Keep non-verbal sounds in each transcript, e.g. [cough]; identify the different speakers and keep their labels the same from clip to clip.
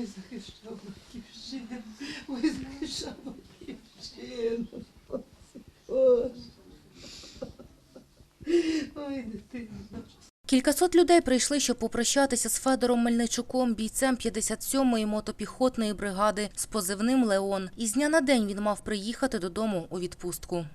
Speaker 1: Ой, захищав батьківщину, ой, захищав батьківщину. Боже. Ой, дитина.
Speaker 2: Кількасот людей прийшли, щоб попрощатися з Федором Мельничуком, бійцем 57-ї мотопіхотної бригади з позивним Леон. Із дня на день він мав приїхати додому у відпустку.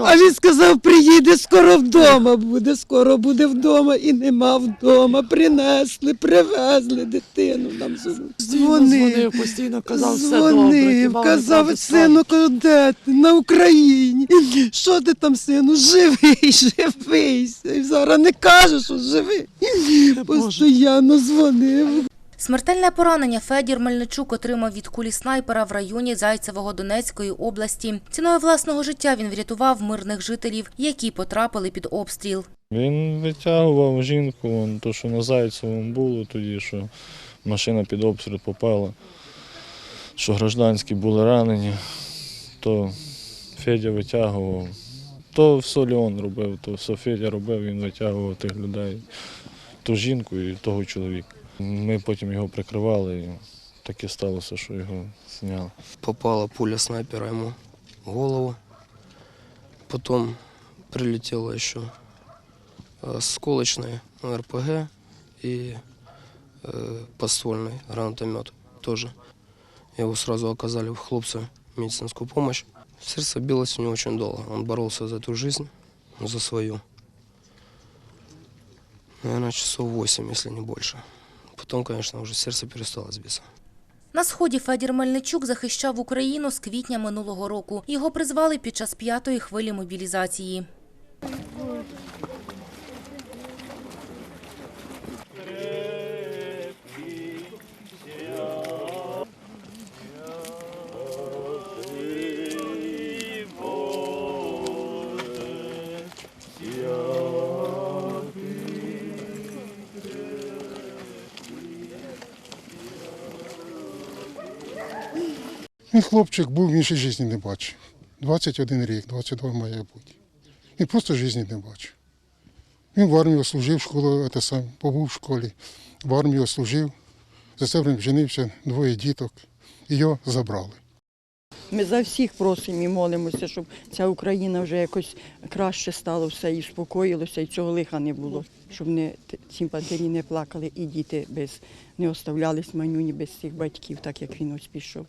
Speaker 1: А він сказав, приїде, скоро вдома буде, скоро буде вдома. І нема вдома. Принесли, привезли дитину нам дзвонив.
Speaker 3: Дзвонив, постійно казав, все добре.
Speaker 1: Дзвонив, казав, сину, де ти? На Україні. [laughs] Що ти там, сину? Живий, [laughs] живий. І зараз не каже, що живий. Постоянно дзвонив.
Speaker 2: Смертельне поранення Федір Мельничук отримав від кулі снайпера в районі Зайцевого Донецької області. Ціною власного життя він врятував мирних жителів, які потрапили під обстріл.
Speaker 4: Він витягував жінку, то, що на Зайцевому було тоді, що машина під обстріл попала, що гражданські були ранені, то Федя витягував. То все Леон робив, то все Федя робив, він витягував тих людей, ту жінку і того чоловіка. Ми потім його прикривали і таке сталося, що його зняли.
Speaker 5: попала пуля снайпера ему в голову. Потом прилетела еще э, сколочная РПГ и э, подствольный гранатомет тоже. Его сразу оказали в хлопцы медицинскую помощь. Сердце билось у него очень долго. Он боролся за эту жизнь, за свою. Наверное, часов 8, если не больше. Потом, конечно, уже сердце перестало биться.
Speaker 2: На сході Федір Мельничук захищав Україну з квітня минулого року. Його призвали під час п'ятої хвилі мобілізації.
Speaker 6: Він хлопчик був, він ще житті не бачив. 21 рік, 22 має бути. Він просто житті не бачив. Він в армію служив, школу, сам, побув в школі, в армію служив, за це время женився, двоє діток, його забрали.
Speaker 7: Ми за всіх просимо і молимося, щоб ця Україна вже якось краще стало все і спокоїлося, і цього лиха не було, щоб не ці матері не плакали і діти без не оставлялись манюні без цих батьків, так як він ось пішов.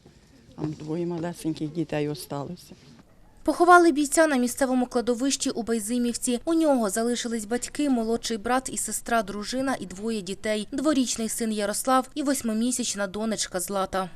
Speaker 7: А двоє малесеньких дітей осталося.
Speaker 2: Поховали бійця на місцевому кладовищі у Байзимівці. У нього залишились батьки, молодший брат і сестра, дружина і двоє дітей. Дворічний син Ярослав і восьмимісячна донечка Злата.